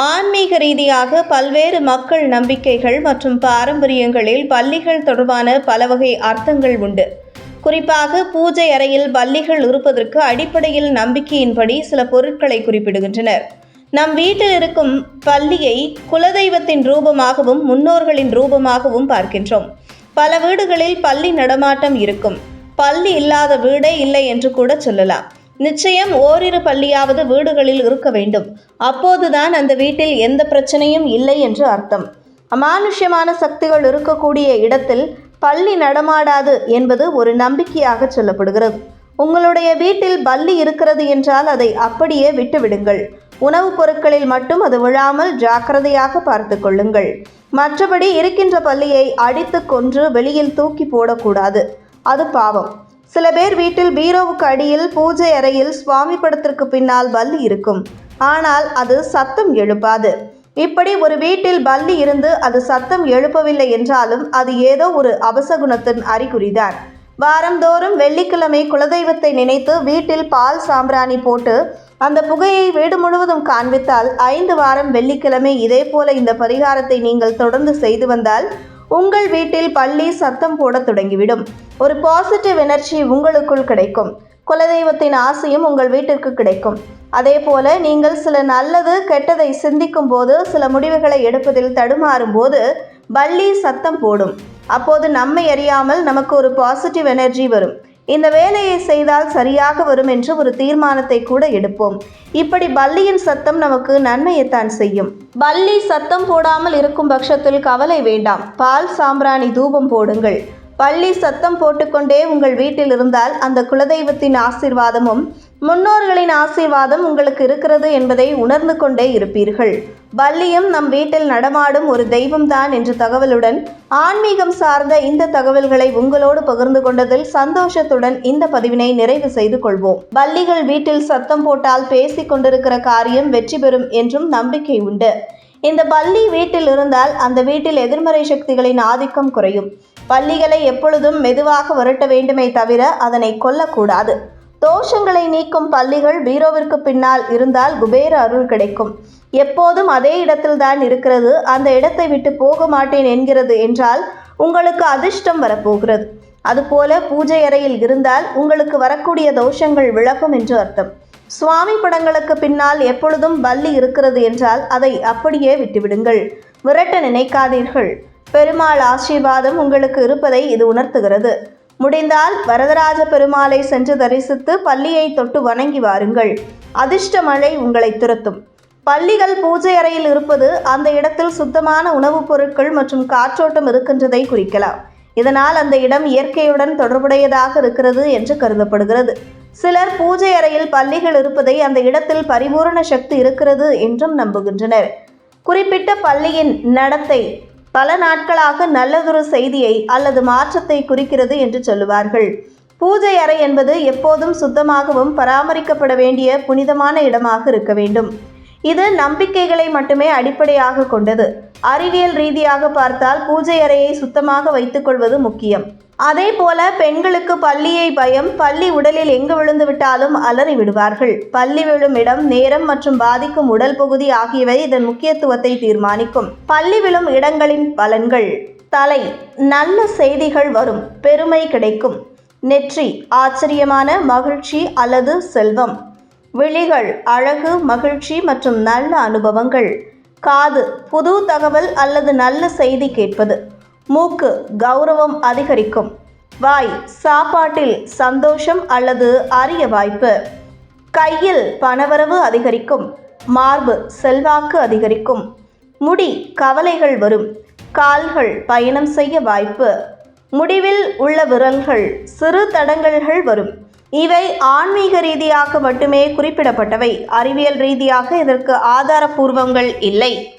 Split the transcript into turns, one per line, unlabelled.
ஆன்மீக ரீதியாக பல்வேறு மக்கள் நம்பிக்கைகள் மற்றும் பாரம்பரியங்களில் பள்ளிகள் தொடர்பான பல வகை அர்த்தங்கள் உண்டு. குறிப்பாக பூஜை அறையில் பள்ளிகள் இருப்பதற்கு அடிப்படையில் நம்பிக்கையின்படி சில பொருட்களை குறிப்பிடுகின்றனர். நம் வீட்டில் இருக்கும் பள்ளியை குலதெய்வத்தின் ரூபமாகவும் முன்னோர்களின் ரூபமாகவும் பார்க்கின்றோம். பல வீடுகளில் பள்ளி நடமாட்டம் இருக்கும். பள்ளி இல்லாத வீடே இல்லை என்று கூட சொல்லலாம். நிச்சயம் ஓரிரு பள்ளியாவது வீடுகளில் இருக்க வேண்டும். அப்போதுதான் அந்த வீட்டில் எந்த பிரச்சனையும் இல்லை என்று அர்த்தம். அமானுஷ்யமான சக்திகள் இருக்கக்கூடிய இடத்தில் பள்ளி நடமாடாது என்பது ஒரு நம்பிக்கையாக சொல்லப்படுகிறது. உங்களுடைய வீட்டில் பல்லி இருக்கிறது என்றால் அதை அப்படியே விட்டுவிடுங்கள். உணவுப் பொருட்களில் மட்டும் அது விழாமல் ஜாக்கிரதையாக பார்த்து கொள்ளுங்கள். மற்றபடி இருக்கின்ற பள்ளியை அடித்து கொன்று வெளியில் தூக்கி போடக்கூடாது. அது பாவம். சில பேர் வீட்டில் பீரோவுக்கு அடியில் பூஜை அறையில் சுவாமி படத்திற்கு பின்னால் பல்லி இருக்கும். ஆனால் அது சத்தம் எழுப்பாது. இப்படி ஒரு வீட்டில் பல்லி இருந்து அது சத்தம் எழுப்பவில்லை என்றாலும் அது ஏதோ ஒரு அபசகுணத்தின் அறிகுறிதான். வாரந்தோறும் வெள்ளிக்கிழமை குலதெய்வத்தை நினைத்து வீட்டில் பால் சாம்பிராணி போட்டு அந்த புகையை வீடு முழுவதும் காண்பித்தால் ஐந்து வாரம் வெள்ளிக்கிழமை இதே போல இந்த பரிகாரத்தை நீங்கள் தொடர்ந்து செய்து வந்தால் உங்கள் வீட்டில் பள்ளி சத்தம் போட தொடங்கிவிடும். ஒரு பாசிட்டிவ் எனர்ஜி உங்களுக்குள் கிடைக்கும். குலதெய்வத்தின் ஆசையும் உங்கள் வீட்டிற்கு கிடைக்கும். அதே போல நீங்கள் சில நல்லது கெட்டதை சிந்திக்கும் போது சில முடிவுகளை எடுப்பதில் தடுமாறும் போது பள்ளி சத்தம் போடும். அப்போது நம்மை அறியாமல் நமக்கு ஒரு பாசிட்டிவ் எனர்ஜி வரும். இந்த வேலையை செய்தால் சரியாக வரும் என்று ஒரு தீர்மானத்தை கூட எடுப்போம். இப்படி பல்லியின் சத்தம் நமக்கு நன்மையைத்தான் செய்யும். பல்லி சத்தம் போடாமல் இருக்கும் பட்சத்தில் கவலை வேண்டாம். பால் சாம்பிராணி தூபம் போடுங்கள். பள்ளி சத்தம் போட்டுக்கொண்டே உங்கள் வீட்டில் இருந்தால் அந்த குலதெய்வத்தின் ஆசீர்வாதமும் முன்னோர்களின் ஆசீர்வாதம் உங்களுக்கு இருக்கிறது என்பதை உணர்ந்து கொண்டே இருப்பீர்கள். வள்ளியும் நம் வீட்டில் நடமாடும் ஒரு தெய்வம்தான் என்ற தகவலுடன் ஆன்மீகம் சார்ந்த இந்த தகவல்களை உங்களோடு பகிர்ந்து கொண்டதில் சந்தோஷத்துடன் இந்த பதிவினை நிறைவு செய்து கொள்வோம். வள்ளிகள் வீட்டில் சத்தம் போட்டால் பேசிக் கொண்டிருக்கிற காரியம் வெற்றி பெறும் என்றும் நம்பிக்கை உண்டு. இந்த பள்ளி வீட்டில் இருந்தால் அந்த வீட்டில் எதிர்மறை சக்திகளின் ஆதிக்கம் குறையும். பள்ளிகளை எப்பொழுதும் மெதுவாக விரட்ட வேண்டுமே தவிர அதனை கொல்லக்கூடாது. தோஷங்களை நீக்கும் பள்ளிகள் பீரோவிற்கு பின்னால் இருந்தால் குபேர அருள் கிடைக்கும். எப்போதும் அதே இடத்தில்தான் இருக்கிறது. அந்த இடத்தை விட்டு போக மாட்டேன் என்கிறது என்றால் உங்களுக்கு அதிர்ஷ்டம் வரப்போகிறது. அதுபோல பூஜை அறையில் இருந்தால் உங்களுக்கு வரக்கூடிய தோஷங்கள் விளக்கும் என்று அர்த்தம். சுவாமி படங்களுக்கு பின்னால் எப்பொழுதும் பல்லி இருக்கிறது என்றால் அதை அப்படியே விட்டுவிடுங்கள். விரட்ட நினைக்காதீர்கள். பெருமாள் ஆசீர்வாதம் உங்களுக்கு இருப்பதை இது உணர்த்துகிறது. முடிந்தால் வரதராஜ பெருமாளை சென்று தரிசித்து பள்ளியை தொட்டு வணங்கி வாருங்கள். அதிர்ஷ்ட மழை உங்களை துரத்தும். பள்ளிகள் பூஜை அறையில் இருப்பது அந்த இடத்தில் சுத்தமான உணவுப் பொருட்கள் மற்றும் காற்றோட்டம் இருக்கின்றதை குறிக்கலாம். இதனால் அந்த இடம் இயற்கையுடன் தொடர்புடையதாக இருக்கிறது என்று கருதப்படுகிறது. சிலர் பூஜை அறையில் பள்ளிகள் இருப்பதை அந்த இடத்தில் பரிபூரண சக்தி இருக்கிறது என்றும் நம்புகின்றனர். குறிப்பிட்ட பள்ளியின் நடத்தை பல நாட்களாக நல்லதொரு செய்தியை அல்லது மாற்றத்தை குறிக்கிறது என்று சொல்லுவார்கள். பூஜை அறை என்பது எப்போதும் சுத்தமாகவும் பராமரிக்கப்பட வேண்டிய புனிதமான இடமாக இருக்க வேண்டும். இது நம்பிக்கைகளை மட்டுமே அடிப்படையாக கொண்டது. அறிவியல் ரீதியாக பார்த்தால் பூஜை அறையை சுத்தமாக வைத்துக்கொள்வது முக்கியம். அதே போல பெண்களுக்கு பள்ளியை பயம் பள்ளி உடலில் எங்கு விழுந்து விட்டாலும் அலறி விடுவார்கள். பள்ளி விழும் இடம் நேரம் மற்றும் பாதிக்கும் உடல் பகுதி ஆகியவை இதன் முக்கியத்துவத்தை தீர்மானிக்கும். பள்ளி விழும் இடங்களின் பலன்கள். தலை. நல்ல செய்திகள் வரும். பெருமை கிடைக்கும். நெற்றி. ஆச்சரியமான மகிழ்ச்சி அல்லது செல்வம். விழிகள். அழகு மகிழ்ச்சி மற்றும் நல்ல அனுபவங்கள். காது. புது தகவல் அல்லது நல்ல செய்தி கேட்பது. மூக்கு கௌரவம் அதிகரிக்கும். வாய் சாப்பாட்டில் சந்தோஷம் அல்லது அரிய வாய்ப்பு. கையில் பணவரவு அதிகரிக்கும். மார்பு செல்வாக்கு அதிகரிக்கும். முடி கவலைகள் வரும். கால்கள் பயணம் செய்ய வாய்ப்பு. முடிவில் உள்ள விரல்கள் சிறு தடங்கல்கள் வரும். இவை ஆன்மீக ரீதியாக மட்டுமே குறிப்பிடப்பட்டவை. அறிவியல் ரீதியாக இதற்கு ஆதாரபூர்வங்கள் இல்லை.